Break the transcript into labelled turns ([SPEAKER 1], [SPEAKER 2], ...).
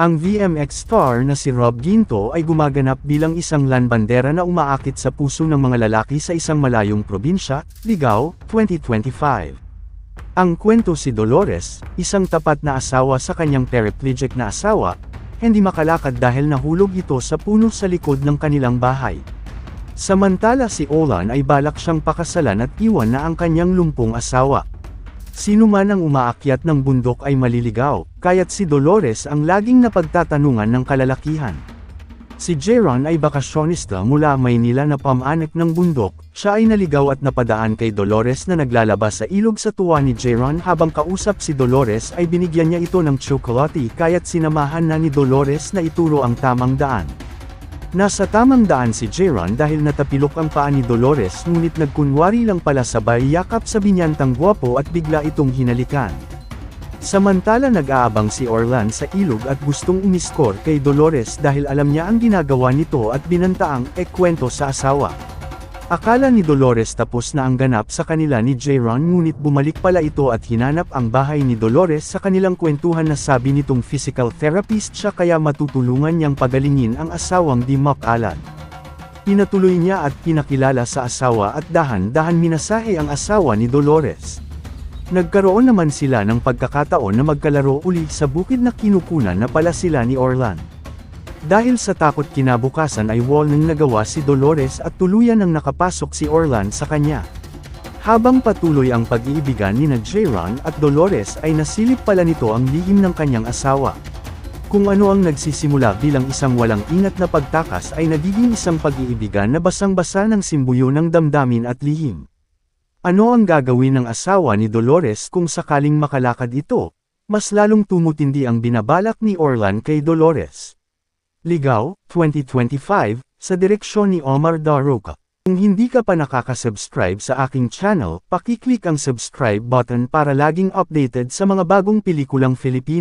[SPEAKER 1] Ang VMX star na si Rob Ginto ay gumaganap bilang isang landbandera na umaakit sa puso ng mga lalaki sa isang malayong probinsya, Ligao, 2025. Ang kwento si Dolores, isang tapat na asawa sa kanyang paraplegic na asawa, hindi makalakad dahil nahulog ito sa puno sa likod ng kanilang bahay. Samantala si Olan ay balak siyang pakasalan at iwan na ang kanyang lumpong asawa. Sino man ang umaakyat ng bundok ay maliligaw, kaya't si Dolores ang laging napagtatanungan ng kalalakihan. Si Jeron ay bakasyonista mula Maynila na pamanak ng bundok, siya ay naligaw at napadaan kay Dolores na naglalabas sa ilog sa tuwa ni Jeron habang kausap si Dolores ay binigyan niya ito ng tsokolate kaya't sinamahan na ni Dolores na ituro ang tamang daan. Nasa tamang daan si Jeron dahil natapilok ang paa ni Dolores ngunit nagkunwari lang pala sabay yakap sa binyantang gwapo at bigla itong hinalikan. Samantala nag-aabang si Orlan sa ilog at gustong umiskor kay Dolores dahil alam niya ang ginagawa nito at binantaang ekwento sa asawa. Akala ni Dolores tapos na ang ganap sa kanila ni Jayron ngunit bumalik pala ito at hinanap ang bahay ni Dolores sa kanilang kwentuhan na sabi nitong physical therapist siya kaya matutulungan niyang pagalingin ang asawang di makalat. Pinatuloy niya at pinakilala sa asawa at dahan-dahan minasahe ang asawa ni Dolores. Nagkaroon naman sila ng pagkakataon na magkalaro uli sa bukid na kinukunan na pala sila ni Orlan. Dahil sa takot kinabukasan ay wall nang nagawa si Dolores at tuluyan nang nakapasok si Orlan sa kanya. Habang patuloy ang pag-iibigan ni na Jayron at Dolores ay nasilip pala nito ang lihim ng kanyang asawa. Kung ano ang nagsisimula bilang isang walang ingat na pagtakas ay nagiging isang pag-iibigan na basang-basa ng simbuyo ng damdamin at lihim. Ano ang gagawin ng asawa ni Dolores kung sakaling makalakad ito? Mas lalong tumutindi ang binabalak ni Orlan kay Dolores. Ligaw, 2025, sa direksyon ni Omar Daroca. Kung hindi ka pa nakaka-subscribe sa aking channel, pakiclick ang subscribe button para laging updated sa mga bagong pelikulang Filipino.